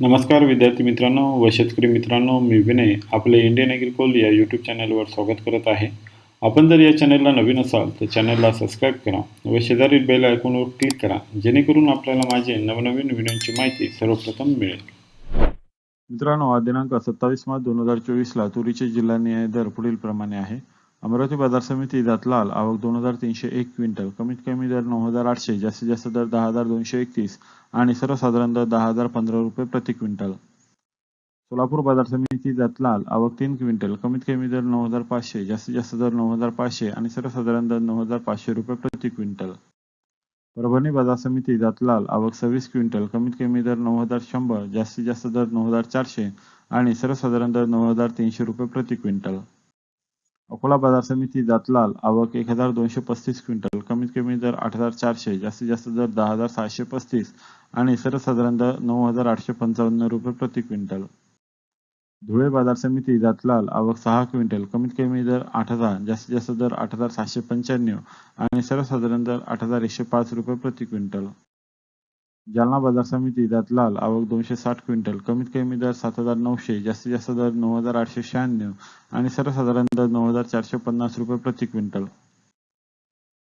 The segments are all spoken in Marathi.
नमस्कार विद्यार्थी मित्रांनो व शेतकरी मित्रांनो मी विनय आपले इंडियन ॲग्रिकोल या यूट्यूब चॅनलवर स्वागत करत आहे. आपण जर या चॅनलला नवीन असाल तर चॅनलला सबस्क्राईब करा व शेजारील बेल आयकॉनवर क्लिक करा जेणेकरून आपल्याला माझे नवनवीन व्हिडिओची माहिती सर्वप्रथम मिळेल. मित्रांनो हा दिनांक सत्तावीस मार्च दोन हजार चोवीसला तुरीचे जिल्हा न्याय दर पुढील प्रमाणे आहे. अमरावती बाजार समिती दातलाल आवक दोन हजार तीनशे एक क्विंटल कमीत कमी दर नऊ हजार आठशे जास्तीत जास्त दर दहा हजार दोनशे एकतीस आणि सर्वसाधारण दर दहा हजार पंधरा रुपये प्रति क्विंटल. सोलापूर बाजार समिती दातलाल आवक तीन क्विंटल कमीत कमी दर नऊ हजार पाचशे जास्तीत जास्त दर नऊ हजार पाचशे आणि सर्वसाधारण दर नऊ हजार पाचशे रुपये प्रति क्विंटल. परभणी बाजार समिती दातलाल आवक सव्वीस क्विंटल कमीत कमी दर नऊ हजार शंभर जास्तीत जास्त दर नऊ हजार चारशे आणि सर्वसाधारण दर नऊ हजार तीनशे रुपये प्रति क्विंटल. अकोला बाजार समिती जातलाल आवक एक हजार दोनशे पस्तीस क्विंटल कमीत कमी दर आठ हजार चारशे जास्तीत जास्त दर दहा हजार सहाशे पस्तीस आणि सर्वसाधारण दर नऊ हजार आठशे पंचावन्न रुपये प्रति क्विंटल. धुळे बाजार समिती जातलाल आवक सहा क्विंटल कमीत कमी दर आठ हजार जास्तीत जास्त दर आठ हजार सहाशे पंच्याण्णव आणि सर्वसाधारण दर आठ हजार एकशे पाच रुपये प्रति क्विंटल. जालना बाजार समिती दातलाल आवक दोनशे साठ क्विंटल कमीत कमी दर सात हजार नऊशे जास्तीत जास्त दर नऊ हजार आठशे शहाण्णव आणि सर्वसाधारण दर नऊ हजार चारशे पन्नास रुपये प्रति क्विंटल.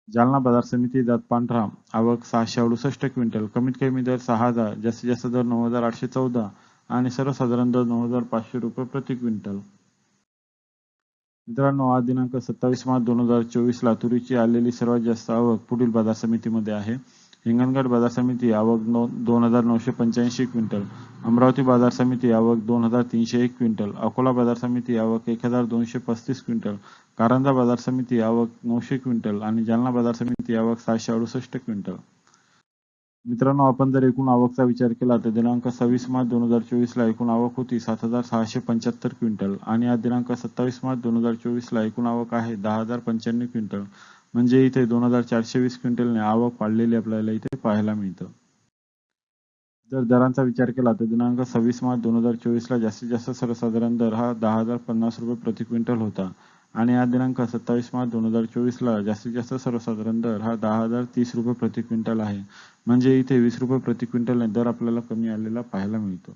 जालना बाजार समिती दात पांढरा आवक सहाशे अडुसष्ट क्विंटल कमीत कमी दर सहा हजार जास्तीत जास्त दर नऊ हजार आठशे चौदा आणि सर्वसाधारण दर नऊ हजार पाचशे रुपये प्रति क्विंटल. मित्रांनो आज दिनांक सत्तावीस मार्च दोन हजार चोवीस ला तुरीची आलेली सर्वात जास्त आवक पुढील बाजार समितीमध्ये आहे. हिंगणघाट बाजार समिती आवक नो दोन हजार नऊशे पंच्याऐंशी क्विंटल. अमरावती बाजार समिती आवक दोन हजार तीनशे एक क्विंटल. अकोला बाजार समिती आवक एक हजार दोनशे पस्तीस क्विंटल. कारंजा बाजार समिती आवक नऊशे क्विंटल आणि जालना बाजार समिती आवक सहाशे अडुसष्ट क्विंटल. मित्रांनो आपण जर एकूण आवकचा विचार केला तर दिनांक सव्वीस मार्च दोन हजार चोवीसला एकूण आवक होती सात हजार सहाशे पंच्याहत्तर क्विंटल आणि आज दिनांक सत्तावीस मार्च दोन हजार चोवीसला एकूण आवक आहे दहा हजार पंच्याण्णव क्विंटल. म्हणजे इथे दोन हजार चारशे वीस क्विंटलने आवक वाढलेली आपल्याला इथे पाहायला मिळतं. जर दरांचा विचार केला तर दिनांक सव्वीस मार्च दोन हजार चोवीसला जास्तीत जास्त सर्वसाधारण दर हा दहा हजार पन्नास रुपये प्रति क्विंटल होता. आणि हा दिनांक सत्तावीस मार्च दोन हजार चोवीसला जास्तीत जास्त सर्वसाधारण दर हा दहा हजार तीस रुपये प्रति क्विंटल आहे. म्हणजे इथे वीस रुपये प्रति क्विंटलने दर आपल्याला कमी आलेला पाहायला मिळतो.